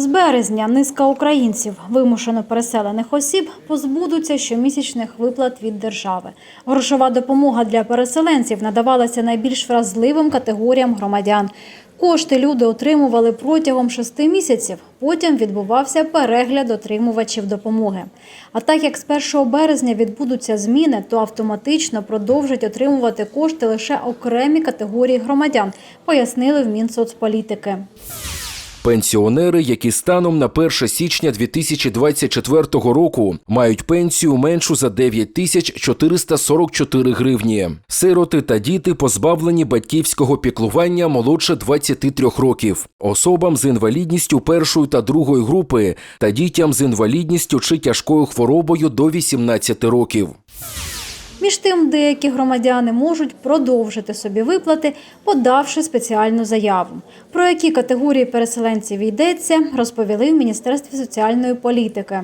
З березня низка українців, вимушено переселених осіб, позбудуться щомісячних виплат від держави. Грошова допомога для переселенців надавалася найбільш вразливим категоріям громадян. Кошти люди отримували протягом шести місяців. Потім відбувався перегляд отримувачів допомоги. А так як з 1 березня відбудуться зміни, то автоматично продовжать отримувати кошти лише окремі категорії громадян, пояснили в Мінсоцполітики. Пенсіонери, які станом на 1 січня 2024 року мають пенсію меншу за 9 тисяч 444 гривні. Сироти та діти позбавлені батьківського піклування молодше 23 років. Особам з інвалідністю першої та другої групи та дітям з інвалідністю чи тяжкою хворобою до 18 років. Між тим, деякі громадяни можуть продовжити собі виплати, подавши спеціальну заяву. Про які категорії переселенців йдеться, розповіли в Міністерстві соціальної політики.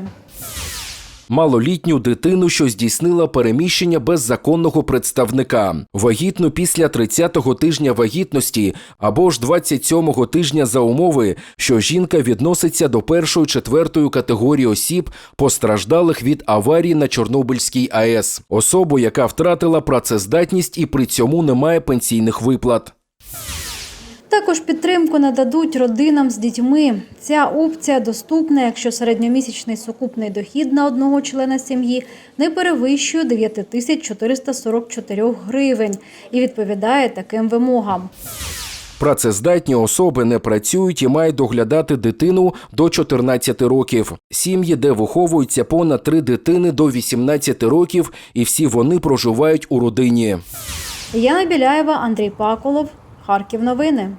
Малолітню дитину, що здійснила переміщення без законного представника, вагітну після 30-го тижня вагітності або ж 27-го тижня за умови, що жінка відноситься до першої четвертої категорії осіб, постраждалих від аварії на Чорнобильській АЕС, особу, яка втратила працездатність і при цьому не має пенсійних виплат. Також підтримку нададуть родинам з дітьми. Ця опція доступна, якщо середньомісячний сукупний дохід на одного члена сім'ї не перевищує 9444 гривень і відповідає таким вимогам. Працездатні особи не працюють і мають доглядати дитину до 14 років. Сім'ї, де виховуються понад три дитини до 18 років, і всі вони проживають у родині. Яна Біляєва, Андрій Паколов, Харків. Новини.